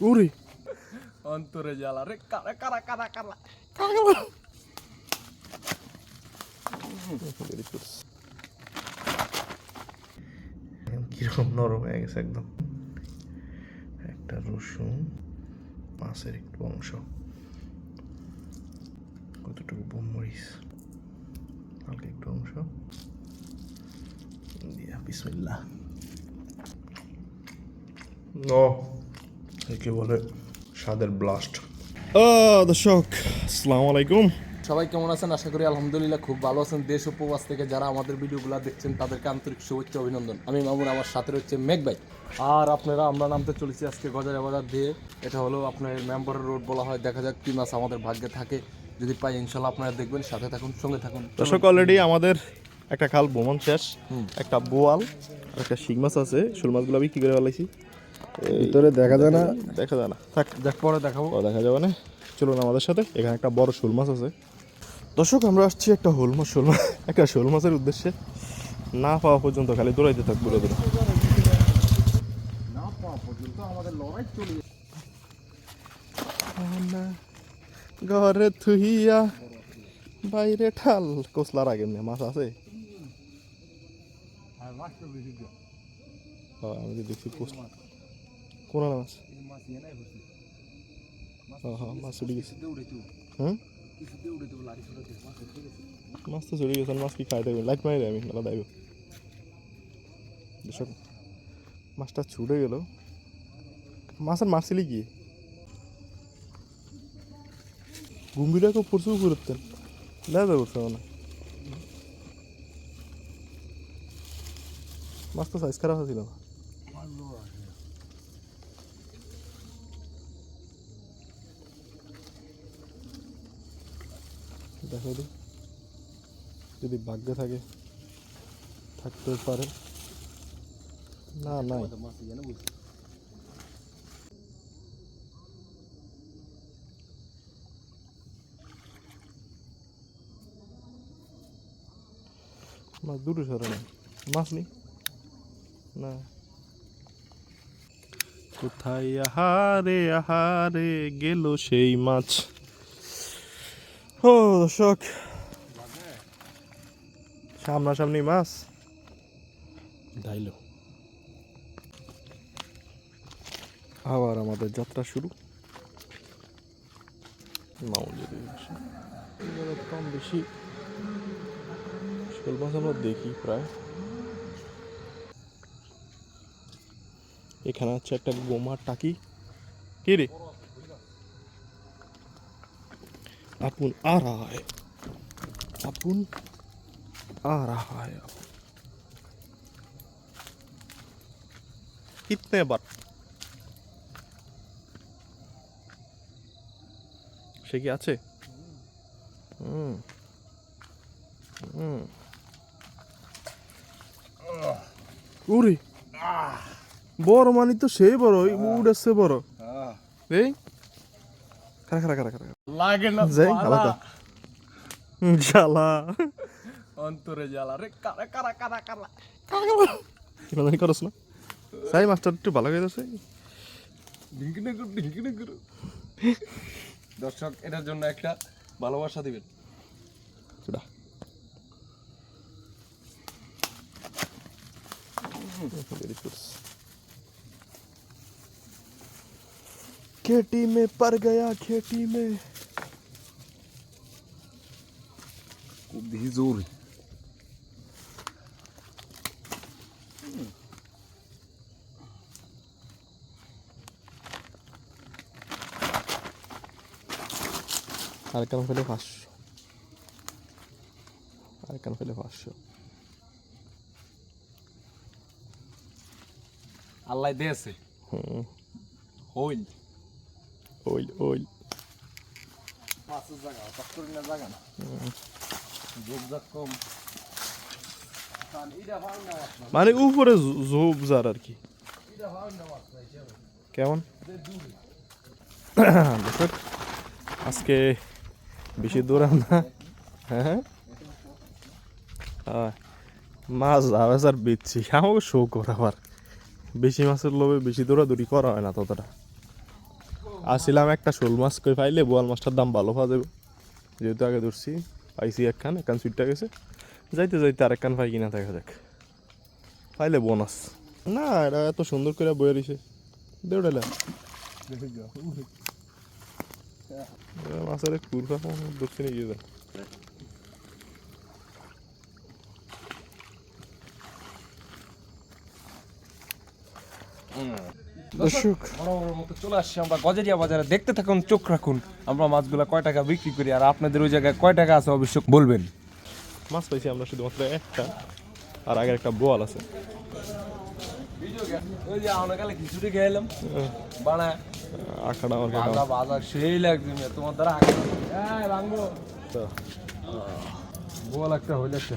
উরে অন্তরে জ্বালা রে কারা কারা কারা কারা কীরকম নরম হয়ে গেছে একদম। একটা রসুন মাছের একটু অংশ। কতটুকু বোমরিচ হালকা একটু অংশ। দিয়া বিসমিল্লাহ। ও একে বলে? স্বাদের ব্লাস্ট দর্শক আসসালামু আলাইকুম। সবাই কেমন আছেন? আশা করি আলহামদুলিল্লাহ খুব ভালো আছেন। দেশ উপবাস থেকে যারা আমাদের ভিডিওগুলো দেখছেন তাদেরকে আন্তরিক শুভেচ্ছা অভিনন্দন। আমি মামুন আমার সাথে রয়েছে মেঘ ভাই। আর আপনারা আমরা নামতে চলেছি আজকে গজারে বাজার দিয়ে। এটা হলো আপনার মেম্বার রোড বলা হয়। দেখা যাক কি মাছ আমাদের ভাগ্যে থাকে। যদি পাই ইনশাল্লাহ আপনারা দেখবেন। সাথে থাকুন সঙ্গে থাকুন। দর্শক অলরেডি আমাদের একটা খাল ভ্রমণ শেষ একটা বোয়াল আর একটা শিং মাছ আছে। শোল মাছগুলো বিক্রি করে ফেলাইছি। ভিতরে দেখা যায় না। দেখা যায় না। থাক দেখ পরে দেখাবো। দেখা যাবে না। চলুন আমাদের সাথে। এখানে একটা বড় শোল মাছ আছে। দর্শক আমরা আসছি একটা হোল মাছ শোল মাছ একটা শোল মাছের উদ্দেশ্যে। না পাওয়া পর্যন্ত খালি দৌড়াইতে থাকব দূরে দূরে ঘরে থুইয়া বাইরে ঠাল কোসলার আগে মাছ আছে। হ্যাঁ, আমি দেখছি পোস্ট কোন মাছ হ্যাঁ হ্যাঁ মাছ চলে গেছে। হুম মাছ তো চলে গেছে মাছ কি খাই দেবে লাইট মারি আমি মেলা দাইব। দর্শক মাছটা ছুটে গেল। মাছের মারছিলি কি? গুম্বিটাকে প্রচুর ঘুরতেন। দেখা করছে মানে মাছ তো সাইজ খারাপ ছিল না। দেখো দি যদি ভাগ্যে থাকে থাকতে পারে। না নাই। মাছ দুটো সরে না। মাছ নেই না। কোথায় আহারে আহারে গেল সেই মাছ? ও দর্শক। সামনাসামনি মাছ। ধাইল আবার আমাদের যাত্রা শুরু। কম বেশি। শোল মাছ আমরা দেখি প্রায়। এখানে হচ্ছে একটা গোমার টাকি। কে রে? আপন आ रहा है আপন आ रहा है कितने बार সে কি আছে হুম হুম উরে বড় মানে তো সেই বড় উড়েছে বড় এই খারা খারা খারা খারা লাগে না যাই আলাদা। জ্বালা। অন্তরে জ্বালা রে কারা কারা কারা কারা। কিনা করস না। সাই মাস্টার একটু ভালো হয়ে যাচ্ছে করু ঢিঙ্কিনে করু। দর্শক এটার জন্য একটা ভালোবাসা দিবেন। সুডা Very good. खेती में पड़ गया खेती में খুব দেখি জোর আরেকখান ফেলে পাঁচশো আরেকখান ফেলে পাঁচশো আল্লাহ দিয়েছে হুম হইল না যোগ যাক কম এটা ভালো না মানে উপরে ঝোপ যার আর কি কেমন আজকে বেশি দূর না হ্যাঁ। মাছ যাবে স্যার বেচছি আমাকে শো কর আবার বেশি মাছের লোভে বেশি দৌড়াদৌড়ি করা হয় না ততটা আসছিলাম একটা শোল মাছ করে পাইলে, বোয়াল মাছটার দাম ভালো পাওয়া যাবে। যেহেতু আগে ধরছি, পাইছি একখান একখান সুইটটা গেছে। যাইতে যাইতে আরেকখান পাই কিনা, দেখা যাক। পাইলে বোনাস। না এটা এত সুন্দর করে বয়ে রয়েছে দেউড়ালা মাছের কুরফা দক্ষিণে গিয়ে যান। দর্শক বড় বড় মতো চলে আসছি আমরা গজারিয়া বাজারে দেখতে থাকুন চোখ রাখুন আমরা মাছগুলো কয় টাকা বিক্রি করি আর আপনাদের ওই জায়গায় কয় টাকা আছে অবশ্য বলবেন মাছ পাইছি আমরা শুধুমাত্র একটা আর আগের একটা বোয়াল আছে ওই যে আমরা কালে খিচুড়ি খেয়ে এলাম বানায় আখাটা আমার খেলাম। বাজা বাজা সেই লাগছে তোমার দ্বারা আগে এই তো, বল একটা হইলে একটা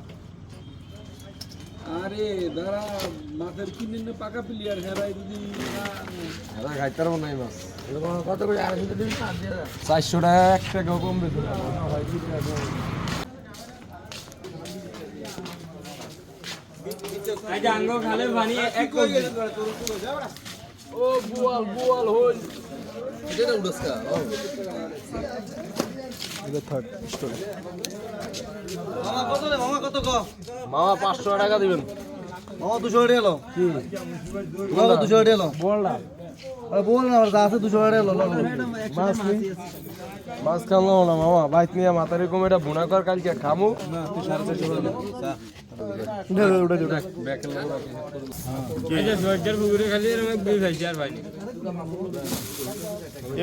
আরে দাঁড়া মাছের কিনে নে পাকা প্লেয়ার হেরাই যদি এটা খাইতে পারব নাই মাছ। কত করে আড়াইশো দিন চারশো টাকা এক টাকাও কম বেশি ও বুয়াল বুয়াল হই। এটা উড়সকা মামা কত রে? মামা কত ক? মামা পাঁচশো টাকা দিবেন। মামা দুশো টাকা এলো। কি? মামা দুশো টাকা এলো? বললাম আরে বল না আমার আছে দুশো টাকা এলো মাছ নি মাছ না মামা। বাইক নিয়ে মাথার এরকম এটা বুনা কর কালকে খামু।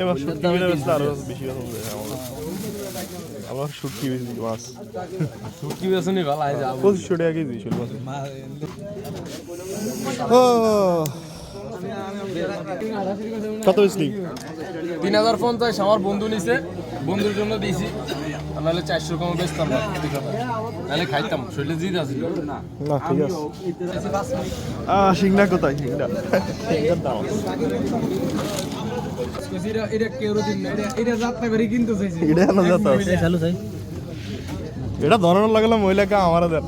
এবার শুটকি মিলে বেচলে আরও বেশি পছন্দ হয় আমার শুটকি বেশি মাছ কি বেসনি ভালো আই যাব পঁচিশশো টাকা কেজি শোল মাছ কত বেশি? তিন হাজার পঞ্চাশ আমার বন্ধু নিছে। বন্ধুর জন্য দিয়েছি নাহলে চারশো কম বেচতাম না নাহলে খাইতাম শরীরে জিদ আছে। না ঠিক আছে। আহ সিংড়া কোথায় সিংড়া সিংড়ার দাম। এটা এটা কেউ দিন না এটা এটা যাত্রা করে কিনতে চাইছি এটা কেন যেত চালু চাই এটা ধরানোর লাগালাম মহিলাকে আমারা দেন।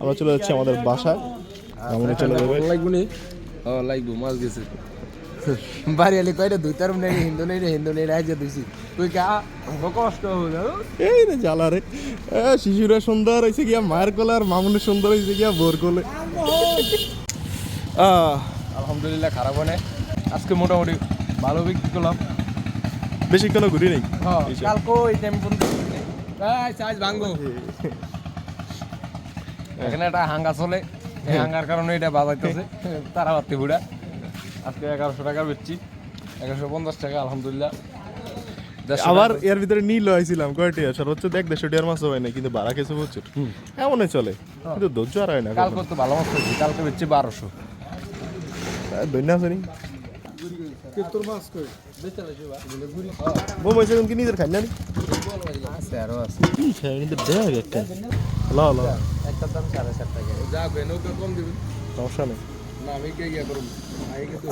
আমরা চলে যাচ্ছি আমাদের বাসায়। আমরা চলে যাবে। লাগবো নি? ও লাগবো মাছ গেছে। বাড়ি আলি কয়টা দুই তার নেই হিন্দু নেই রে হিন্দু নেই রাজ্য দিছি তুই কা? কষ্ট হলো এই রে জ্বালা রে। এ, শিশুরা সুন্দর হয়েছে গিয়া মায়ের কোলে আর মামুনের সুন্দর হয়েছে গিয়া বোর কোলে। আহ, আলহামদুলিল্লাহ খারাপ হয় আজকে মোটামুটি ভালো বিক্রি করলাম। বেশিক্ষণ ঘুরি নেই? হ্যাঁ কালকে এই টাইম পর্যন্ত সাইজ ভাঙবো এখানে একটা হাঙ্গা চলে। এই হাঙ্গার কারণে এটা বাজাইতেছে। তারা বাড়তে বুড়া। আজকে এগারোশো টাকা বেচছি। এগারোশো পঞ্চাশ টাকা আলহামদুলিল্লাহ। আবার এর ভিতরে নীল হয়েছিলাম কয়টি? সর্বোচ্চ দেখ দেড়শো টিয়ার মাছ হয় না কিন্তু বাড়া কিছু প্রচুর এমনই চলে কিন্তু ধৈর্য আর হয় না কালকে তো ভালো মাছ কালকে বেচছি বারোশো। ধন্য আছে নি তোর মাছ কই বউ মাইছে কি নিজের খাই না নি? আছে আরও আছে কি খাই কিন্তু দেখ একটা ল ল একটার দাম সাড়ে চার টাকা যা নৌকা কম দিবেন সমস্যা নেই না আমি কে গিয়া করুন আগে কিন্তু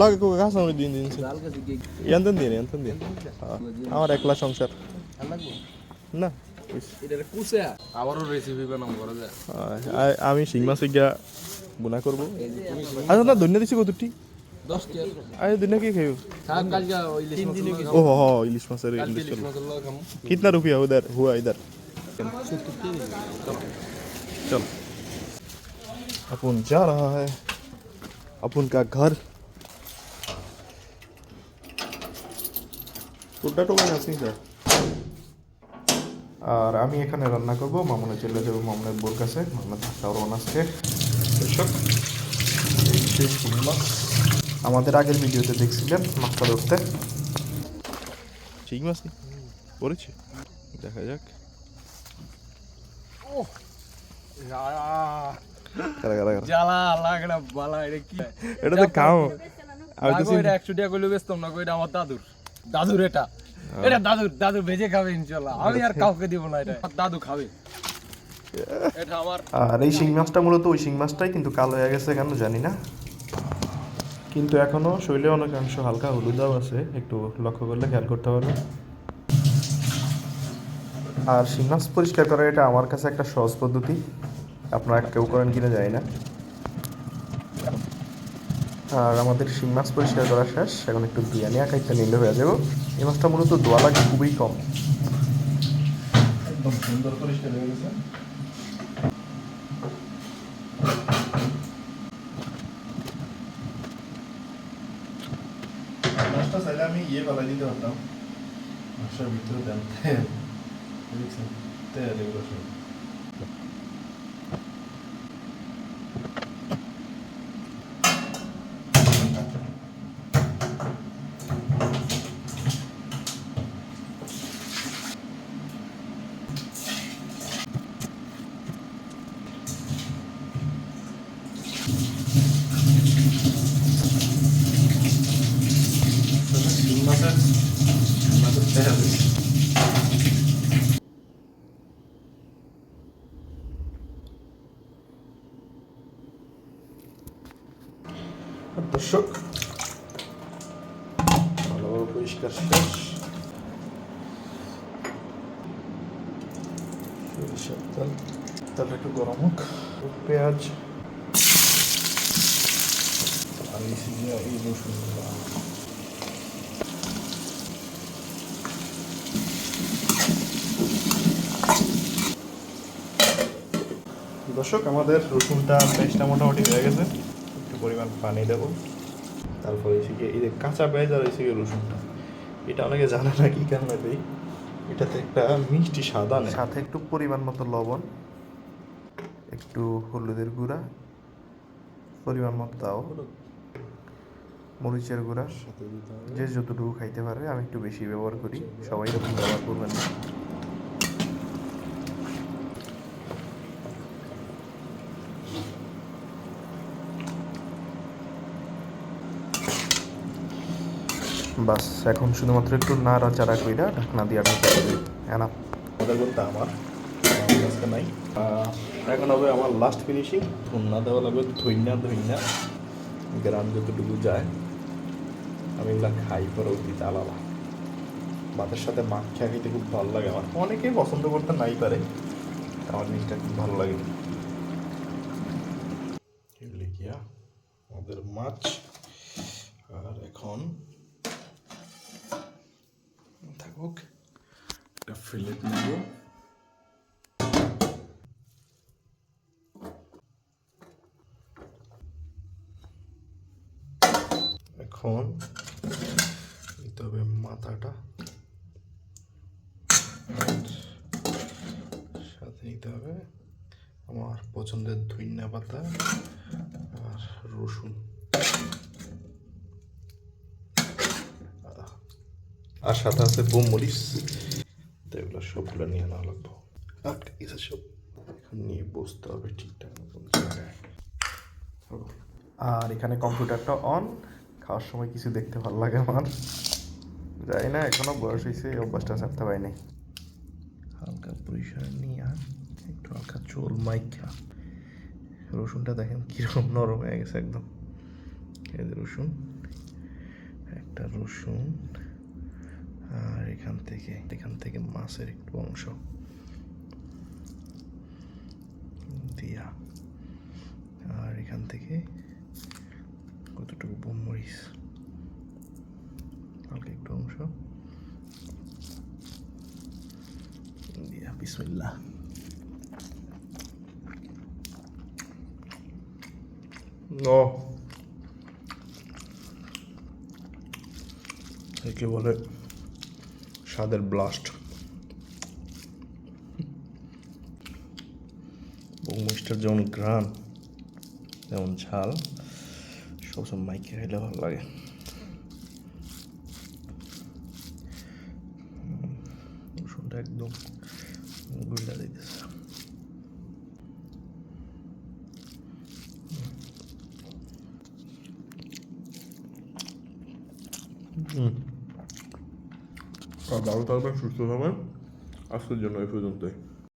লাগে কোকে কাজ আমি দিন দিন লাল কাছে গিয়ে এনতেন দিন এনতেন দিন আমার একলা সংসার না আবারও রেসিপি বানাম করা যায় আমি শিং মাছ গিয়া গুনা করবো আচ্ছা না ধন্য দিছি কতটি দশ কে আরে ধন্য কি খাইও থাক কালকে ওই তিন দিনে ओ हो हो इलिश मसर इलिश चलो कितना रुपया उधर हुआ इधर चल अपन जा रहा है अपन का घर টোটা টোকা আসি স্যার আর আমি এখানে রান্না করব মামুনে চলে যাবো মামুনের বোর কাছে মামুনের ধাক্কা রোন আজকে দর্শক এই সেই শিং মাছ আমাদের আগের ভিডিওতে দেখছিলেন মাছটা ধরতে শিং মাছ পড়েছে দেখা যাক। কারা কারা কারা? জ্বালা লাগলা বালা এটা কি? এটা তো খাও। আমি তো এটা একশো টাকা করলে বেচতাম না এটা আমার দাদুর। দাদুর এটা। এটা দাদুর দাদু ভেজে খাবে ইনশাল্লাহ। আমি আর কাউকে দিব না এটা। আমার দাদু খাবে। আর এই শিং মাছটা মূলত ওই শিং মাছটাই কিন্তু কালো হয়ে গেছে কেন জানি না। কিন্তু এখনও শৈলে অনেকাংশ হালকা হলুদাও আছে একটু লক্ষ্য করলে খেয়াল করতে পারবে আর শিং মাছ পরিষ্কার করা এটা আমার কাছে একটা সহজ পদ্ধতি আপনারা কেউ করেন কিনা যায় না। আর আমাদের শিং মাছ পরিষ্কার করা শেষ এখন একটু বিরিয়ানি আঁকাইতে নিলে হয়ে যাব। এই মাছটা মূলত দোয়া লাগে খুবই কম। একদম সুন্দর পরিষ্কার হয়ে গেছে মাছটা চাইলে আমি ইয়ে পালাই দিতে পারতাম। মাছটার ভিতরে দেন তেল দেখছেন তেল এগুলো সব শিং মাছের মাছের তেল দর্শক ভালোভাবে পরিষ্কার শেষ সরিষার তেল তেলটা একটু গরম হোক পেঁয়াজ আর এই রসুন দর্শক আমাদের রসুনটা পেস্টটা মোটামুটি হয়ে গেছে। পরিমাণ পানি দেবো। তারপরে এসে গিয়ে এই যে কাঁচা পেঁয়াজ আর এসে গিয়ে রসুনটা এটা অনেকে জানে না কি কারণে দেই। এটাতে একটা মিষ্টি স্বাদ আনে। সাথে একটু পরিমাণ মতো লবণ একটু হলুদের গুঁড়া পরিমাণ মতো দাও মরিচের গুঁড়া। যে যতটুকু খাইতে পারে আমি একটু বেশি ব্যবহার করি। সবাই এরকম ব্যবহার করবেন না। বাস, এখন শুধুমাত্র একটু নাড়াচাড়া কইরা ঢাকনা দিয়ে ঢাকা দেবে এনা। আমাদের বলতে আমার। কাছে নাই। এখন হবে আমার লাস্ট ফিনিশিং ধন্যা দেওয়া লাগবে ধন্যা ধন্যা গ্রাম যতটুকু যায়। আমি এগুলা খাই পরবর্তীতে আলাদা। ভাতের সাথে মাখা খেতে খুব ভালো লাগে আমার। অনেকেই পছন্দ করতে নাই পারে। আমার জিনিসটা খুব ভালো লাগে। এগুলি গিয়া আমাদের মাছ। এখন দিতে হবে মাথাটা। সাথে নিতে হবে আমার পছন্দের ধনিয়া পাতা আর রসুন। আর সাথে আছে বোম মরিচ তো এগুলো সবগুলো নিয়ে নেওয়া লাগবো। সব এখন নিয়ে বসতে হবে ঠিকঠাক মতন। আর এখানে কম্পিউটারটা অন। খাওয়ার সময় কিছু দেখতে ভালো লাগে আমার। যাই না, এখনও বয়স হয়েছে এই অভ্যাসটা ছাড়তে পারি নাই। হালকা পরিষ্কার নিয়ে, একটু হালকা চোল মাইকা রসুনটা দেখেন কীরকম নরম হয়ে গেছে একদম। এই রসুন, একটা রসুন, আর এখান থেকে এখান থেকে মাছের একটু অংশ। দিয়া আর এখান থেকে কতটুকু বোমরিচ হালকা একটু অংশ দিয়া বিসমিল্লাহ ও একে বলে? স্বাদের ব্লাস্ট বৌমিষ্টার যেমন ঘ্রাণ যেমন ঝাল, সবসময় মাইকে খাইলে ভালো লাগে। একদম বুঝা যাইতেছে ভালো থাকবেন সুস্থ থাকবেন আজকের জন্য এই পর্যন্তই